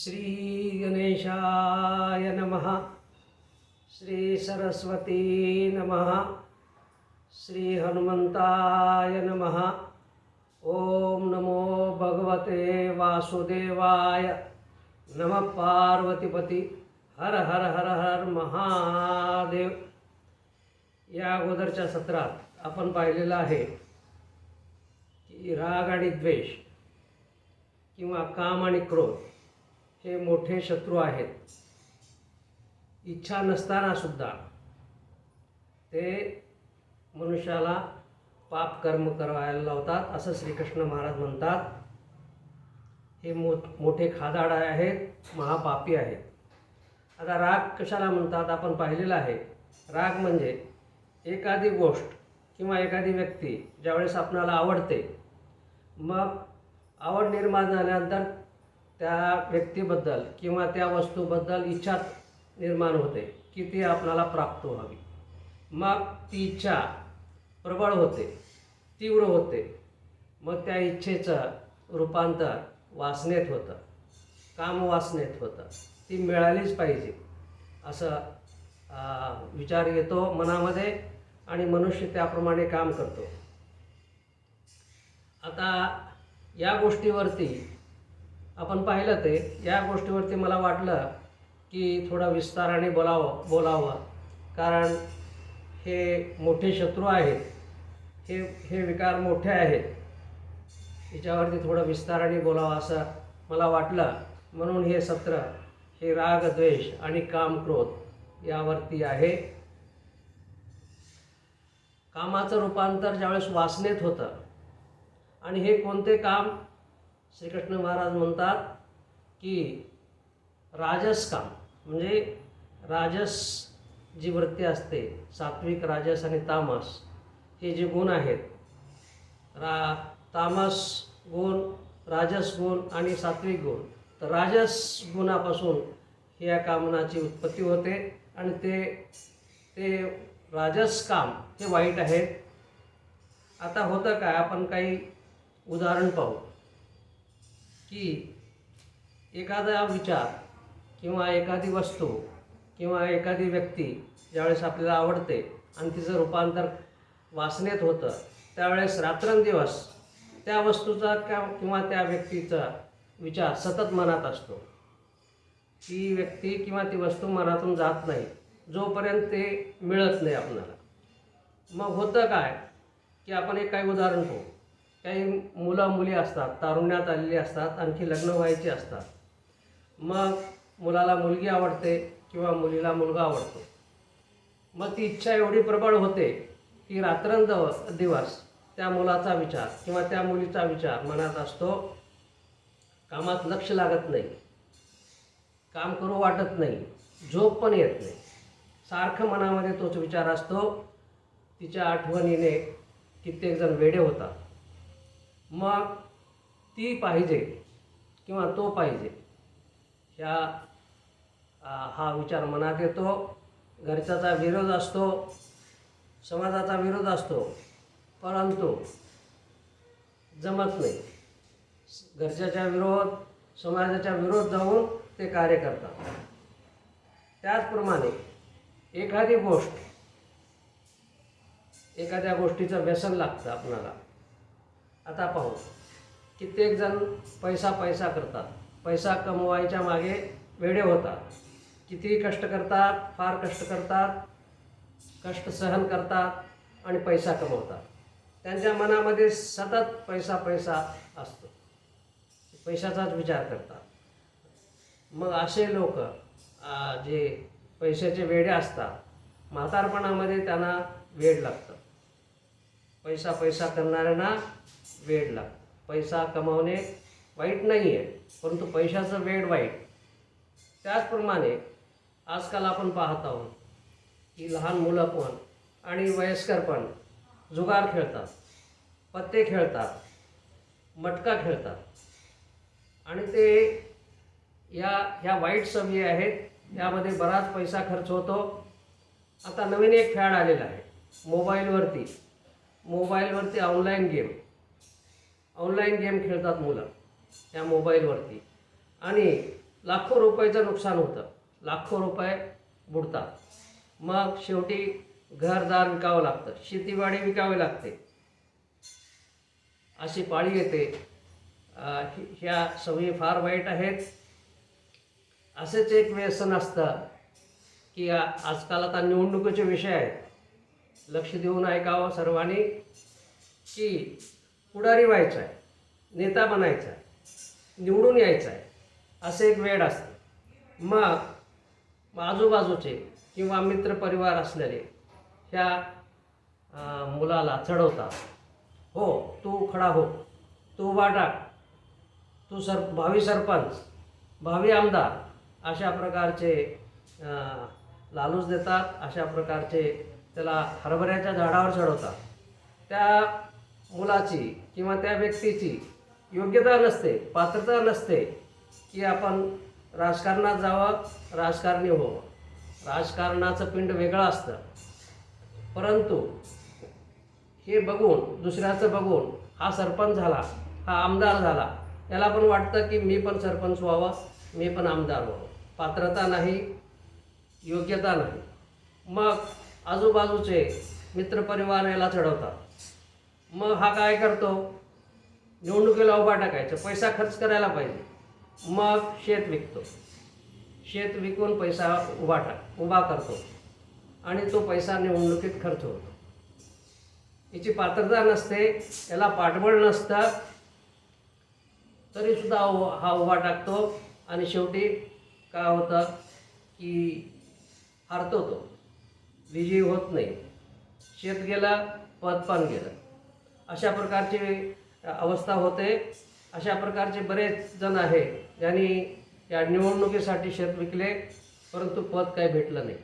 श्री गणेशाय नमः। श्री सरस्वती नमः। श्री हनुमंताय नमः। ओम नमो भगवते वासुदेवाय नम पार्वतीपती। हर हर हर हर महादेव। या अगोदरच्या सत्रात आपण पाहिलेलं आहे की राग आणि द्वेष किंवा काम आणि क्रोध हे मोठे शत्रू आहेत. इच्छा नसताना सुद्धा ते मनुष्याला पाप कर्म करायला लावतात असं श्रीकृष्ण महाराज म्हणतात. हे मो मोठे खादाड आहेत महापापी आहेत. आता राग कशाला म्हणतात? आपण पाहिलेलं आहे. राग म्हणजे एखादी गोष्ट किंवा एखादी व्यक्ती ज्यावेळेस आपणाला आवडते मग आवड निर्माण झाल्यानंतर त्या व्यक्तीबद्दल किंवा त्या वस्तूबद्दल इच्छा निर्माण होते की ती आपणाला प्राप्त व्हावी. मग ती इच्छा प्रबळ होते तीव्र होते. मग त्या इच्छेचं रूपांतर वासनेत होतं काम वासनेत होतं. ती मिळालीच पाहिजे असं विचार येतो मनामध्ये आणि मनुष्य त्याप्रमाणे काम करतो. आता या गोष्टीवरती आपण पाहिलं ते या गोष्टीवरती मला वाटलं की थोडा विस्ताराने बोलावं बोलावं. कारण हे मोठे शत्रू आहेत. हे हे विकार मोठे आहेत. याच्यावरती थोडं विस्ताराने बोलावं असं मला वाटलं. म्हणून हे सत्र हे राग द्वेष आणि काम क्रोध यावरती आहे. कामाचं रूपांतर ज्यावेळेस वासनेत होतं आणि हे कोणते काम श्रीकृष्ण महाराज म्हणतात की राजस काम म्हणजे राजस जी वृत्ती असते सात्विक राजस आणि तामस हे जे गुण आहेत रा तामस गुण राजस गुण आणि सात्विक गुण तर राजस गुणापासून या कामनाची उत्पत्ती होते आणि ते ते राजस काम हे वाईट आहेत. आता होतं काय? आपण काही उदाहरण पाहू. की एखादा विचार किंवा एखादी वस्तू किंवा एखादी व्यक्ती ज्यावेळेस आपल्याला आवडते आणि तिचं रूपांतर वासनेत होतं त्यावेळेस रात्रंदिवस त्या वस्तूचा का किंवा त्या व्यक्तीचा विचार सतत मनात असतो. ती व्यक्ती किंवा ती वस्तू मनातून जात नाही जोपर्यंत ते मिळत नाही आपल्याला. मग होतं काय की आपण एक काही उदाहरण पाहू. काही मुलं मुली असतात तारुण्यात आलेली असतात आणखी लग्न व्हायचे असतात. मग मुलाला मुलगी आवडते किंवा मुलीला मुलगा आवडतो. मग ती इच्छा एवढी प्रबळ होते की रात्रंदव दिवस त्या मुलाचा विचार किंवा त्या मुलीचा विचार मनात असतो कामात लक्ष लागत नाही. काम करू वाटत नाही झोप पण येत नाही. सारखं मनामध्ये तोच विचार असतो तिच्या आठवणीने कित्येक जण वेडे होतात. मग ती पाहिजे किंवा तो पाहिजे ह्या हा विचार मनात येतो. घरच्याचा विरोध असतो समाजाचा विरोध असतो परंतु जमत नाही. घरच्याच्या विरोध समाजाच्या विरोध जाऊन ते कार्य करतात. त्याचप्रमाणे एखादी गोष्ट एखाद्या गोष्टीचं व्यसन लागतं आपणाला आता पाहू. कित्येक जण पैसा पैसा करतात. पैसा कमवायच्या मागे वेडे होतात. किती कष्ट करतात फार कष्ट करतात कष्ट सहन करतात आणि पैसा कमवतात. त्यांच्या मनामध्ये सतत पैसा पैसा असतो. पैशाचाच विचार करतात. मग असे लोक जे पैशाचे वेडे असतात म्हातारपणामध्ये त्यांना वेड लागतं. पैसा पैसा करणाऱ्यांना वेड पैसा कमावणे वाईट नाही आहे परंतु पैशाचं वेड वाईट. त्याचप्रमाणे आजकाल आपण पाहत आहोत की लहान मुलं पण आणि वयस्कर पण जुगार खेळतात पत्ते खेळतात मटका खेळतात. आणि ते या ह्या वाईट सवयी आहेत यामध्ये बराच पैसा खर्च होतो. आता नवीन एक फॅड आलेला आहे मोबाईलवरती. मोबाईलवरती ऑनलाईन गेम ऑनलाईन गेम खेळतात मुलं त्या मोबाईलवरती. आणि लाखो रुपयाचं नुकसान होतं. लाखो रुपये बुडतात. मग शेवटी घरदार विकावं लागतं. शेतीवाडी विकावी लागते. अशी पाळी येते. ह्या सवयी फार वाईट आहेत. असेच एक व्यसन असतं की आजकाल आता निवडणुकीचे विषय आहेत. लक्ष देऊन ऐकावं सर्वांनी की पुढारी व्हायचं आहे नेता बनायचा आहे निवडून यायचं आहे असं एक वेळ असते. मग आजूबाजूचे किंवा मित्रपरिवार असलेले ह्या मुलाला चढवतात हो तू खडा हो तू वाटा तू सर भावी सरपंच भावी आमदार अशा प्रकारचे लालूच देतात अशा प्रकारचे त्याला हरभऱ्याच्या झाडावर चढवतात. त्या मुलाची किंवा त्या व्यक्तीची योग्यता नसते पात्रता नसते की आपण राजकारणात जावं राजकारणी हो राजकारणाचं पिंड वेगळं असतं. परंतु हे बघून दुसऱ्याचं बघून हा सरपंच झाला हा आमदार झाला याला पण वाटतं की मी पण सरपंच व्हावं मी पण आमदार व्हावं. पात्रता नाही योग्यता नाही. मग आजूबाजूचे मित्रपरिवार याला चढवतात. मग हा काय करतो? निवडणुकीला उभा टाकायचा. पैसा खर्च करायला पाहिजे. मग शेत विकतो. शेत विकून पैसा उभा टाक उभा करतो. आणि तो पैसा निवडणुकीत खर्च होतो. याची पात्रता नसते याला पाठबळ नसतं. तरीसुद्धा हा उभा टाकतो. आणि शेवटी काय होतं की हारतो तो. विजयी होत नाही. शेत गेलं पद पण गेलं. अशा प्रकारची अवस्था होते. अशा प्रकारचे बरेच जण आहे ज्यांनी या निवडणुकीसाठी शेत विकले परंतु पद काही भेटलं नाही.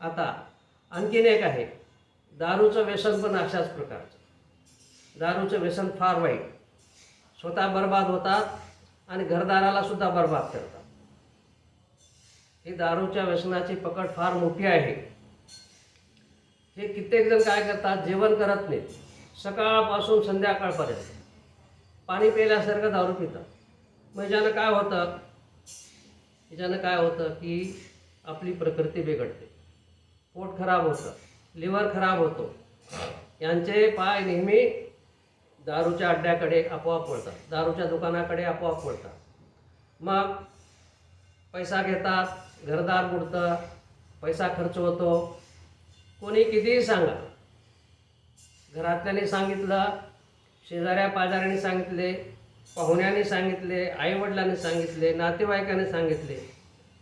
आता आणखीन एक आहे दारूचं व्यसन पण अशाच प्रकारचं. दारूचं व्यसन फार वाईट. स्वतः बर्बाद होतात आणि घरदाराला सुद्धा बर्बाद करतात. ही दारूच्या व्यसनाची पकड फार मोठी आहे. हे कित्येक जण काय करतात? जेवण करत नाहीत. सकाळपासून संध्याकाळपर्यंत. पाणी प्यायल्यासारखं दारू पितात. मग ह्याच्यानं काय होतं? ह्याच्यानं काय होतं की आपली प्रकृती बिघडते. पोट खराब होतं. लिव्हर खराब होतो. यांचे पाय नेहमी दारूच्या अड्ड्याकडे आपोआप वळतात. दारूच्या दुकानाकडे आपोआप वळतात. मग पैसा घेतात घरदार बुडतं पैसा खर्च होतो. कोणी कितीही सांगा घरातल्याने सांगितलं शेजाऱ्या पाजाऱ्याने सांगितले पाहुण्याने सांगितले आईवडिलांनी सांगितले नातेवाईकाने सांगितले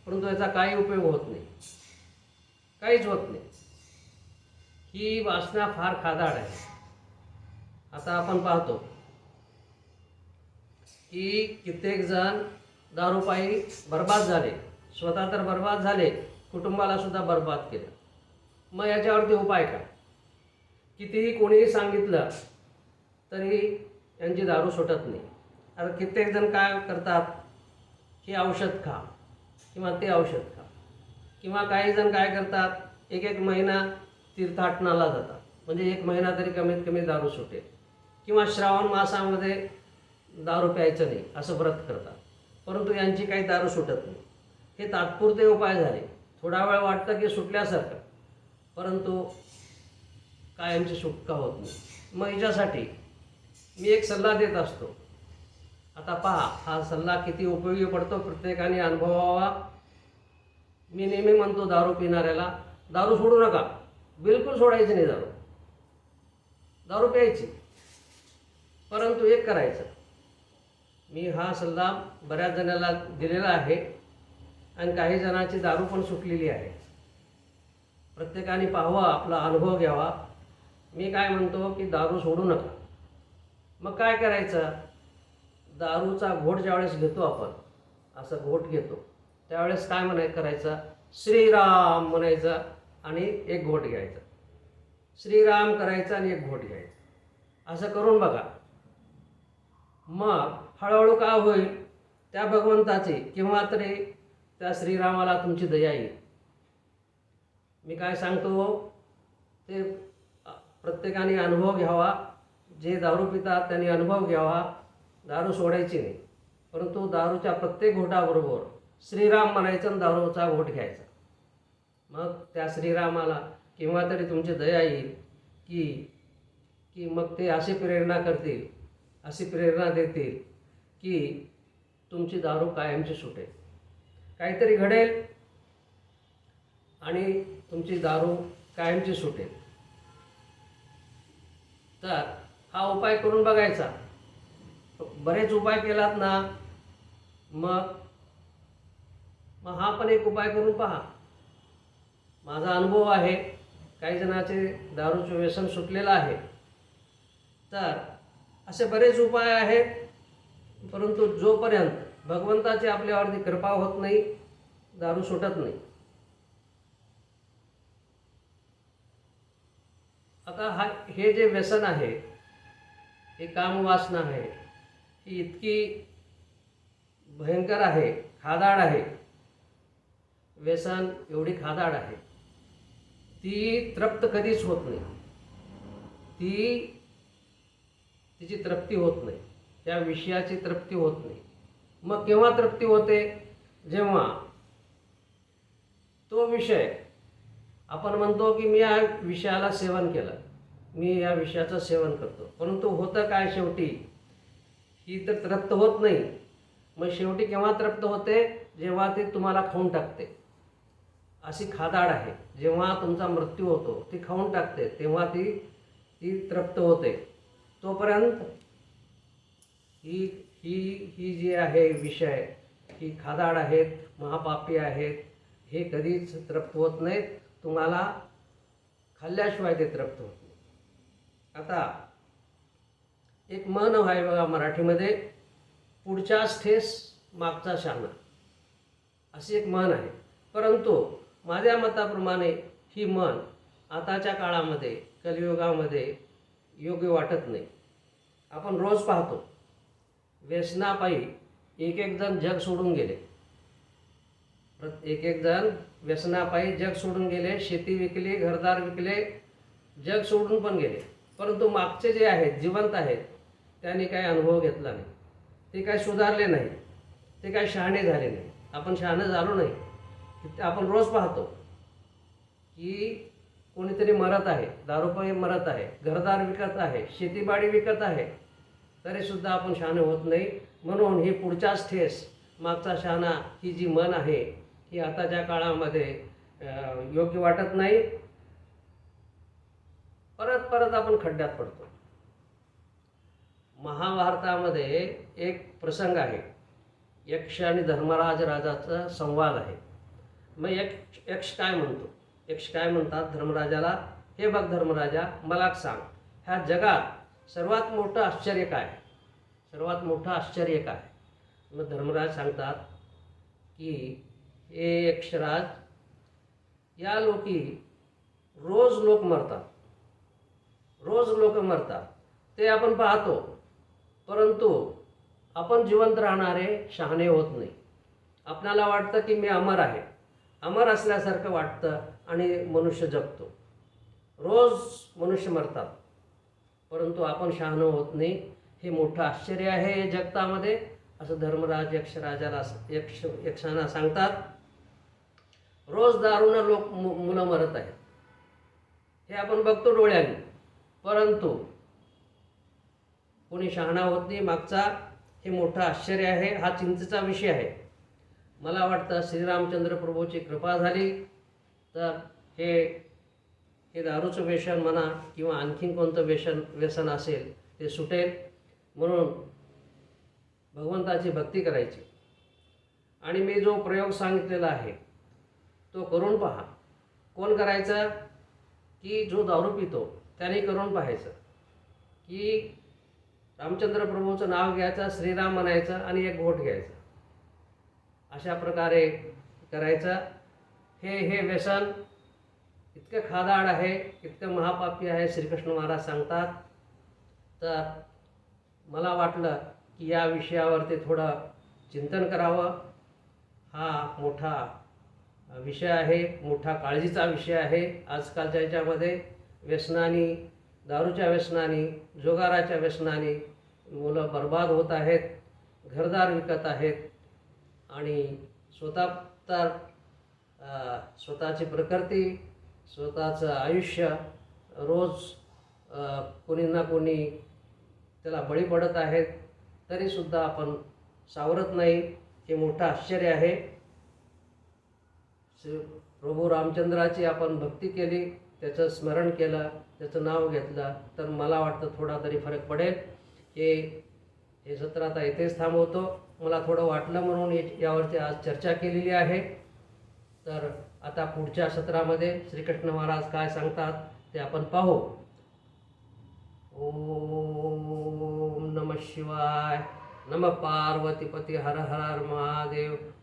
परंतु याचा काही उपयोग होत नाही. काहीच होत नाही. ही वासना फार खादाड आहे. आता आपण पाहतो की कित्येक जण दारूपायी बर्बाद झाले. स्वतः तर बर्बाद झाले कुटुंबाला सुद्धा बर्बाद केलं. मग याच्यावरती उपाय काय? कितीही कोणीही सांगितलं तरी यांची दारू सुटत नाही. आता कित्येक जण काय करतात? हे औषध खा किंवा ते औषध खा किंवा काही जण काय करतात? एक एक महिना तीर्थाटनाला जातात. म्हणजे एक महिना तरी कमीत कमी दारू सुटेल. किंवा श्रावण मासामध्ये दारू प्यायचं नाही असं व्रत करतात. परंतु यांची काही दारू सुटत नाही. हे तात्पुरते उपाय झाले. थोडा वेळ वाटतं की सुटल्यासारखं. परंतु कायमची सुटका होत नाही. मग हिच्यासाठी मी एक सल्ला देत असतो. आता पहा हा सल्ला किती उपयोगी पडतो प्रत्येकाने अनुभवावा. मी नेहमी म्हणतो दारू पिणाऱ्याला दारू सोडू नका. बिलकुल सोडायची नाही दारू. दारू प्यायची. परंतु एक करायचं. मी हा सल्ला बऱ्याच जणाला दिलेला आहे आणि काही जणांची दारू पण सुटलेली आहे. प्रत्येकाने पाहावा आपला अनुभव घ्यावा. मी काय म्हणतो की दारू सोडू नका. मग काय करायचं? दारूचा घोट ज्यावेळेस घेतो आपण असं घोट घेतो. त्यावेळेस काय म्हणाय करायचं? श्रीराम म्हणायचं आणि एक घोट घ्यायचा. श्रीराम करायचं आणि एक घोट घ्यायचं. असं करून बघा. मग हळूहळू काय होईल? त्या भगवंताची किंवा तरी त्या श्रीरामाला तुमची दया येईल. मी काय सांगतो? ते प्रत्येकाने अनुभव घ्यावा. जे दारू पितात त्यांनी अनुभव घ्यावा. दारू सोडायची नाही. परंतु दारूच्या प्रत्येक घोटाबरोबर श्रीराम म्हणायचं आणि दारूचा घोट घ्यायचा. मग त्या श्रीरामाला केव्हा तरी तुमची दया येईल की की मग ते अशी प्रेरणा करतील अशी प्रेरणा देतील की तुमची दारू कायमची सुटेल. काहीतरी घडेल आणि तुमची दारू कायमची सुटेल. तर हा उपाय करून बघायचा. बरेच उपाय केलात ना मग मग हा पण एक उपाय करून पहा. माझा अनुभव आहे काही जणाचे दारूचे व्यसन सुटलेलं आहे. तर असे बरेच उपाय आहेत परंतु जोपर्यंत भगवंताची आपल्यावरती कृपा होत नाही दारू सुटत नाही. आता हा हे जे व्यसन आहे हे कामवासना आहे ही इतकी भयंकर आहे खादाड आहे. व्यसन एवढी खादाड आहे. ती तृप्त कधीच होत नाही. ती तिची तृप्ती होत नाही. त्या विषयाची तृप्ती होत नाही. मग केव्हा तृप्ती होते? जेव्हा तो विषय आपण म्हणतो की मी या विषयाला सेवन केलं. मी या विषयाचं सेवन करतो. परंतु होतं काय शेवटी? ही तर तृप्त होत नाही. मग शेवटी केव्हा तृप्त होते? जेव्हा ते तुम्हाला खाऊन टाकते. अशी खादाड आहे. जेव्हा तुमचा मृत्यू होतो ती खाऊन टाकते. तेव्हा ती ती तृप्त होते. तोपर्यंत ही ही ही जी आहे विषय ही खादाड आहेत महापापी आहेत हे कधीच तृप्त होत नाहीत. तुम्हाला खाल्ल्याशिवाय ते तृप्त होत नाही आता एक मन आहे बघा मराठीमध्ये पुढच्याच ठेस मागचा शाना अशी एक मन आहे. परंतु माझ्या मताप्रमाणे ही मन आताच्या काळामध्ये कलियुगामध्ये योग्य वाटत नाही. आपण रोज पाहतो व्यसनापायी एक एक जण जग सोडून गेले. प्रत- एक एक जण व्यसनापायी जग सोडून गेले शेती विकली घरदार विकले जग सोडून पण गेले. परंतु मागचे जे आहेत जिवंत आहेत त्यांनी काही अनुभव घेतला नाही. ते काही सुधारले नाही. ते काही शहाणे झाले नाही. आपण शहाणे झालो नाही. आपण रोज पाहतो की कोणीतरी मरत आहे दारूपाई मरत आहे घरदार विकत आहे शेतीबाडी विकत आहे तरीसुद्धा आपण शहाणे होत नाही. म्हणून ही पुढच्याच ठेस मागचा शहाणा ही जी मन आहे ही आताच्या काळामध्ये योग्य वाटत नाही परत परत आपण खड्ड्यात पडतो. महाभारतामध्ये एक प्रसंग आहे. यक्ष आणि धर्मराज राजाचा संवाद आहे. मग यक्ष यक्ष काय म्हणतो? यक्ष काय म्हणतात धर्मराजाला? हे बघ धर्मराजा मला सांग. ह्या जगात सर्वात मोठं आश्चर्य काय? सर्वात मोठं आश्चर्य काय? मग धर्मराज सांगतात की हे यक्षराज या लोकी रोज लोक मरतात. रोज लोक मरतात. ते आपण पाहतो परंतु आपण जिवंत राहणारे शहाणे होत नाही. आपणाला वाटतं की मी अमर आहे. अमर असल्यासारखं वाटतं आणि मनुष्य जगतो. रोज मनुष्य मरतात परंतु आपण शहाणं होत नाही. हे मोठं आश्चर्य आहे जगतामध्ये असं धर्मराज यक्षराजाला यक्ष यक्षांना सांगतात. रोज दारूनं लोक मु मुलं मरत आहेत. हे आपण बघतो डोळ्यांनी. परंतु कोणी शहाणा होत नाही मागचा हे मोठं आश्चर्य आहे हा चिंतेचा विषय आहे. मला वाटतं श्रीरामचंद्र प्रभूची कृपा झाली तर हे हे दारूचं व्यसन म्हणा किंवा आणखीन कोणतं व्यसन व्यसन असेल ते सुटेल. म्हणून भगवंताची भक्ती करायची. आणि मी जो प्रयोग सांगितलेला आहे तो करून पहा. कोण करायचा? की जो दारू पितो त्याने करून पाहायचं. की रामचंद्र प्रभूचं नाव घ्यायचं श्रीराम म्हणायचं आणि एक घोट घ्यायचं. अशा प्रकारे करायचं. हे हे व्यसन इतकं खादाड आहे इतकं महापापी आहे श्रीकृष्ण महाराज सांगतात. तर मला वाटलं की या विषयावरती थोडं चिंतन करावं. हा मोठा विषय आहे मोठा काळजीचा विषय आहे. आजकालच्या याच्यामध्ये व्यसनानी दारूच्या व्यसनानी जुगाराच्या व्यसनानी मुलं बर्बाद होत आहेत घरदार विकत आहेत आणि स्वतः तर स्वतःची प्रकृती स्वतःचं आयुष्य रोज कोणी ना कोणी त्याला बळी पडत आहेत. तरीसुद्धा आपण सावरत नाही हे मोठं आश्चर्य आहे. श्री प्रभू रामचंद्राची आपण भक्ती केली त्याचं स्मरण केलं त्याचं नाव घेतलं तर मला वाटतं थोडा तरी फरक पडेल. हे हे सत्र आता इथेच थांबवतो. मला थोडं वाटलं म्हणून यावरती आज चर्चा केलेली आहे. तर आता पुढच्या सत्रामध्ये श्रीकृष्ण महाराज काय सांगतात ते आपण पाहू. ओम नम शिवाय. नम पार्वतीपती हर हर महादेव.